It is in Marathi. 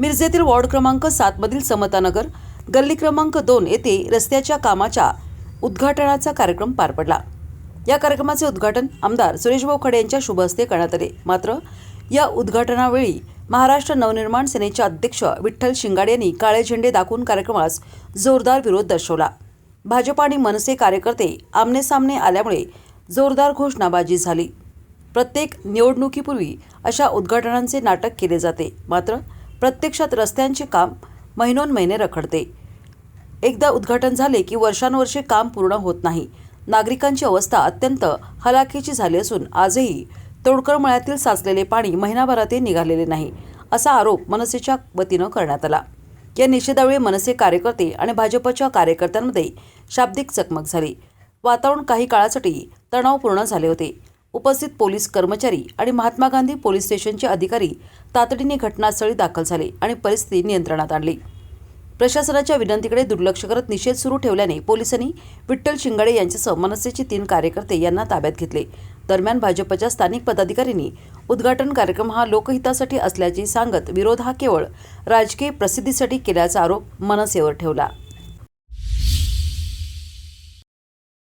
मिरजेतील वॉर्ड क्रमांक सातमधील समतानगर गल्ली क्रमांक दोन येथे रस्त्याच्या कामाच्या उद्घाटनाचा कार्यक्रम पार पडला. या कार्यक्रमाचे उद्घाटन आमदार सुरेशभाऊ खडे यांच्या शुभ हस्ते करण्यात आले. मात्र या उद्घाटनावेळी महाराष्ट्र नवनिर्माण सेनेचे अध्यक्ष विठ्ठल शिंगाडे यांनी काळे झेंडे दाखवून कार्यक्रमास जोरदार विरोध दर्शवला. भाजप आणि मनसे कार्यकर्ते आमनेसामने आल्यामुळे जोरदार घोषणाबाजी झाली. प्रत्येक निवडणुकीपूर्वी अशा उद्घाटनांचे नाटक केले जाते. मात्र प्रत्यक्षात रस्त्यांचे काम महिनोन्महिने रखडते. एकदा उद्घाटन झाले की वर्षानुवर्षे काम पूर्ण होत नाही. नागरिकांची अवस्था अत्यंत हलाखीची झाली असून आजही तोडकर मळ्यातील साचलेले पाणी महिनाभरातही निघालेले नाही असा आरोप मनसेच्या वतीनं करण्यात आला. या निषेधावेळी मनसे कार्यकर्ते आणि भाजपच्या कार्यकर्त्यांमध्ये शाब्दिक चकमक झाली. वातावरण काही काळासाठी तणावपूर्ण झाले होते. उपस्थित पोलीस कर्मचारी आणि महात्मा गांधी पोलीस स्टेशनचे अधिकारी तातडीने घटनास्थळी दाखल झाले आणि परिस्थिती नियंत्रणात आणली. प्रशासनाच्या विनंतीकडे दुर्लक्ष करत निषेध सुरू ठेवल्याने पोलिसांनी विठ्ठल शिंगाडे यांच्यासह मनसेचे तीन कार्यकर्ते यांना ताब्यात घेतले. दरम्यान भाजपच्या स्थानिक पदाधिकाऱ्यांनी उद्घाटन कार्यक्रम हा लोकहितासाठी असल्याचे सांगत विरोध हा केवळ राजकीय प्रसिद्धीसाठी केल्याचा आरोप मनसेवर ठेवला.